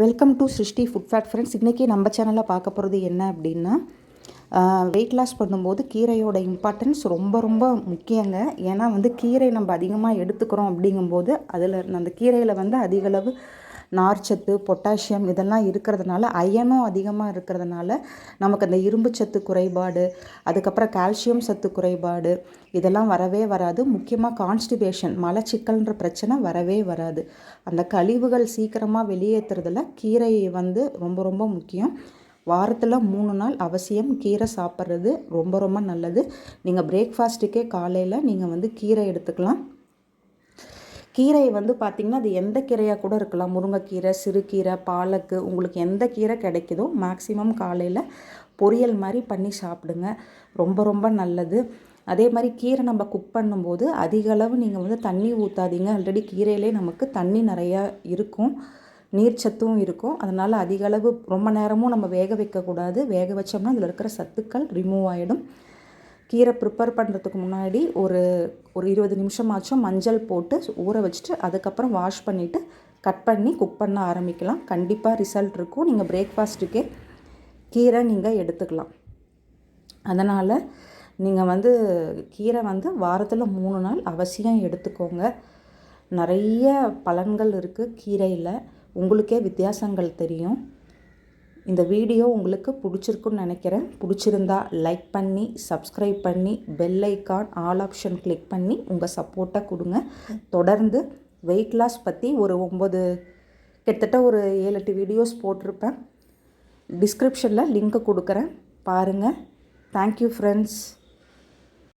Welcome to Srishti food fad friends இன்றைக்கி நம்ம சேனலில் பார்க்க போகிறது என்ன அப்படின்னா வெயிட் லாஸ் பண்ணும்போது கீரையோட இம்பார்ட்டன்ஸ் ரொம்ப ரொம்ப முக்கியங்க. ஏன்னா வந்து கீரை நம்ம அதிகமாக எடுத்துக்கிறோம் அப்படிங்கும்போது அதில் அந்த கீரையில் வந்து அதிகளவு நார்ச்சத்து பொட்டாசியம் இதெல்லாம் இருக்கிறதுனால அயனும் அதிகமாக இருக்கிறதுனால நமக்கு அந்த இரும்பு சத்து குறைபாடு அதுக்கப்புறம் கால்சியம் சத்து குறைபாடு இதெல்லாம் வரவே வராது. முக்கியமாக கான்ஸ்டிபேஷன் மலச்சிக்கல்ன்ற பிரச்சனை வரவே வராது. அந்த கழிவுகள் சீக்கிரமாக வெளியேற்றுறதுல கீரை வந்து ரொம்ப ரொம்ப முக்கியம். வாரத்தில் மூணு நாள் அவசியம் கீரை சாப்பிட்றது ரொம்ப ரொம்ப நல்லது. நீங்கள் பிரேக்ஃபாஸ்ட்டுக்கே காலையில் நீங்கள் வந்து கீரை எடுத்துக்கலாம். கீரை வந்து பார்த்திங்கன்னா அது எந்த கீரையாக கூட இருக்கலாம். முருங்கைக்கீரை சிறுகீரை பாலக்கு உங்களுக்கு எந்த கீரை கிடைக்குதோ மேக்ஸிமம் காலையில் பொரியல் மாதிரி பண்ணி சாப்பிடுங்க. ரொம்ப ரொம்ப நல்லது. அதே மாதிரி கீரை நம்ம குக் பண்ணும்போது அதிக அளவு நீங்கள் வந்து தண்ணி ஊற்றாதீங்க ஆல்ரெடி கீரையிலே நமக்கு தண்ணி நிறையா இருக்கும். நீர்ச்சத்தும் இருக்கும். அதனால் அதிக அளவு ரொம்ப நேரமும் நம்ம வேக வைக்கக்கூடாது. வேக வச்சோம்னா அதில் இருக்கிற சத்துக்கள் ரிமூவ் ஆகிடும் கீரை ப்ரிப்பேர் பண்ணுறதுக்கு முன்னாடி ஒரு ஒரு இருபது நிமிஷமாச்சும் மஞ்சள் போட்டு ஊற வச்சுட்டு அதுக்கப்புறம் வாஷ் பண்ணிவிட்டு கட் பண்ணி குக் பண்ண ஆரம்பிக்கலாம். கண்டிப்பாக ரிசல்ட் இருக்கும். நீங்கள் பிரேக்ஃபாஸ்ட்டுக்கே கீரை நீங்கள் எடுத்துக்கலாம். அதனால் நீங்கள் வந்து கீரை வந்து வாரத்தில் மூணு நாள் அவசியம் எடுத்துக்கோங்க. நிறைய பலன்கள் இருக்குது கீரையில். உங்களுக்கே வித்தியாசங்கள் தெரியும். இந்த வீடியோ உங்களுக்கு பிடிச்சிருக்குன்னு நினைக்கிறேன். பிடிச்சிருந்தா லைக் பண்ணி சப்ஸ்கிரைப் பண்ணி bell icon all option click பண்ணி உங்கள் சப்போர்ட்டை கொடுங்க. தொடர்ந்து வெயிட் லாஸ் பற்றி ஒரு ஒம்பது கிட்டத்தட்ட ஒரு ஏழு எட்டு வீடியோஸ் போட்டிருப்பேன். டிஸ்கிரிப்ஷனில் லிங்க்கு கொடுக்குறேன். பாருங்கள் தேங்க்யூ ஃப்ரெண்ட்ஸ்